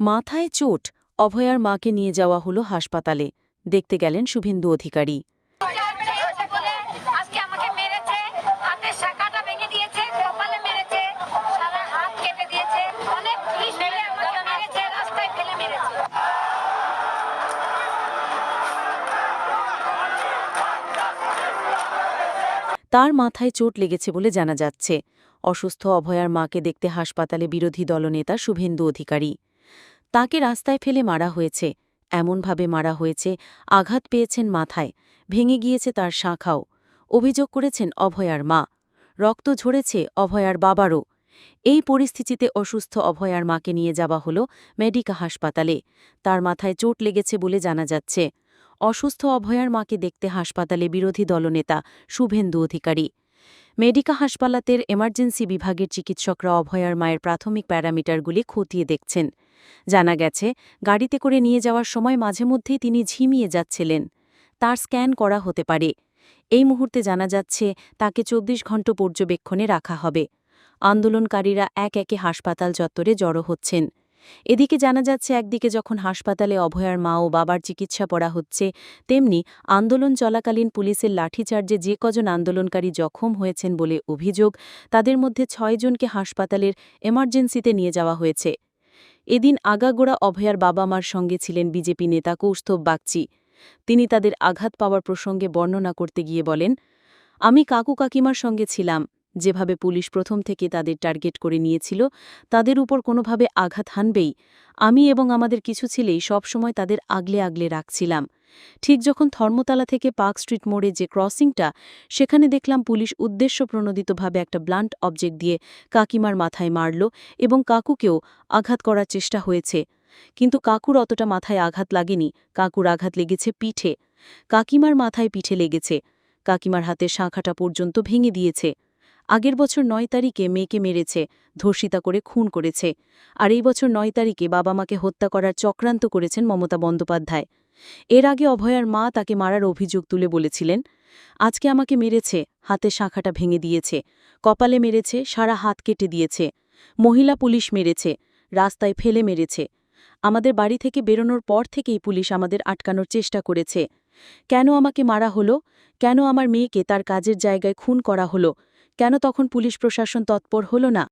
মাথায় চোট অভয়ার মাকে নিয়ে যাওয়া হলো হাসপাতালে। দেখতে গেলেন শুভেন্দু অধিকারী। তার মাথায় চোট লেগেছে বলে জানা যাচ্ছে। অসুস্থ অভয়ার মাকে দেখতে হাসপাতালে বিরোধী দলনেতা শুভেন্দু অধিকারী। তাকে রাস্তায় ফেলে মারা হয়েছে। এমনভাবে মারা হয়েছে, আঘাত পেয়েছেন মাথায়, ভেঙে গিয়েছে তার শাখাও। অভিযোগ করেছেন অভয়ার মা। রক্ত ঝরেছে অভয়ার বাবারও। এই পরিস্থিতিতে অসুস্থ অভয়ার মাকে নিয়ে যাওয়া হল মেডিকা হাসপাতালে। তার মাথায় চোট লেগেছে বলে জানা যাচ্ছে। অসুস্থ অভয়ার মাকে দেখতে হাসপাতালে বিরোধী দলনেতা শুভেন্দু অধিকারী। মেডিকা হাসপাতালের এমার্জেন্সি বিভাগের চিকিৎসকরা অভয়ার মায়ের প্রাথমিক প্যারামিটারগুলি খতিয়ে দেখছেন। জানা গেছে, গাড়িতে করে নিয়ে যাওয়ার সময় মাঝে মধ্যেই তিনি ঝিমিয়ে যাচ্ছিলেন। তার স্ক্যান করা হতে পারে। এই মুহূর্তে জানা যাচ্ছে, তাকে চব্বিশ ঘণ্টা পর্যবেক্ষণে রাখা হবে। আন্দোলনকারীরা এক একে হাসপাতাল চত্বরে জড়ো হচ্ছেন। এদিকে জানা যাচ্ছে, একদিকে যখন হাসপাতালে অভয়ার মা ও বাবার চিকিৎসা পড়া হচ্ছে, তেমনি আন্দোলন চলাকালীন পুলিশের লাঠিচার্জে যে কজন আন্দোলনকারী জখম হয়েছেন বলে অভিযোগ, তাদের মধ্যে ছয়জনকে হাসপাতালের এমার্জেন্সিতে নিয়ে যাওয়া হয়েছে। এদিন আগাগোড়া অভয়ার বাবা মার সঙ্গে ছিলেন বিজেপি নেতা কৌস্তব বাগচি। তিনি তাদের আঘাত পাওয়ার প্রসঙ্গে বর্ণনা করতে গিয়ে বলেন, আমি কাকু কাকিমার সঙ্গে ছিলাম। যেভাবে পুলিশ প্রথম থেকে তাদের টার্গেট করে নিয়েছিল, তাদের উপর কোনোভাবে আঘাত হানবেই। আমি এবং আমাদের কিছু ছেলেই সবসময় তাদের আগলে আগলে রাখছিলাম। ঠিক যখন ধর্মতলা থেকে পার্ক স্ট্রিট মোড়ে যে ক্রসিংটা, সেখানে দেখলাম পুলিশ উদ্দেশ্যপ্রণোদিতভাবে একটা ব্লান্ট অবজেক্ট দিয়ে কাকিমার মাথায় মারল এবং কাকুকেও আঘাত করার চেষ্টা হয়েছে। কিন্তু কাকুর অতটা মাথায় আঘাত লাগেনি, কাকুর আঘাত লেগেছে পিঠে। কাকিমার মাথায় পিঠে লেগেছে। কাকিমার হাতে শাঁখাটা পর্যন্ত ভেঙে দিয়েছে। আগের বছর নয় তারিখে মেয়েকে মেরেছে, ধর্ষিতা করে খুন করেছে। আর এই বছর নয় তারিখে বাবা মাকে হত্যা করার চক্রান্ত করেছেন মমতা বন্দ্যোপাধ্যায়। এর আগে অভয়ার মা তাকে মারার অভিযোগ তুলে বলেছিলেন, আজকে আমাকে মেরেছে, হাতে শাখাটা ভেঙে দিয়েছে, কপালে মেরেছে, সারা হাত কেটে দিয়েছে, মহিলা পুলিশ মেরেছে, রাস্তায় ফেলে মেরেছে। আমাদের বাড়ি থেকে বেরোনোর পর থেকেই পুলিশ আমাদের আটকানোর চেষ্টা করেছে। কেন আমাকে মারা হলো? কেন আমার মেয়েকে তার কাজের জায়গায় খুন করা হলো? কেন তখন পুলিশ প্রশাসন তৎপর হল না?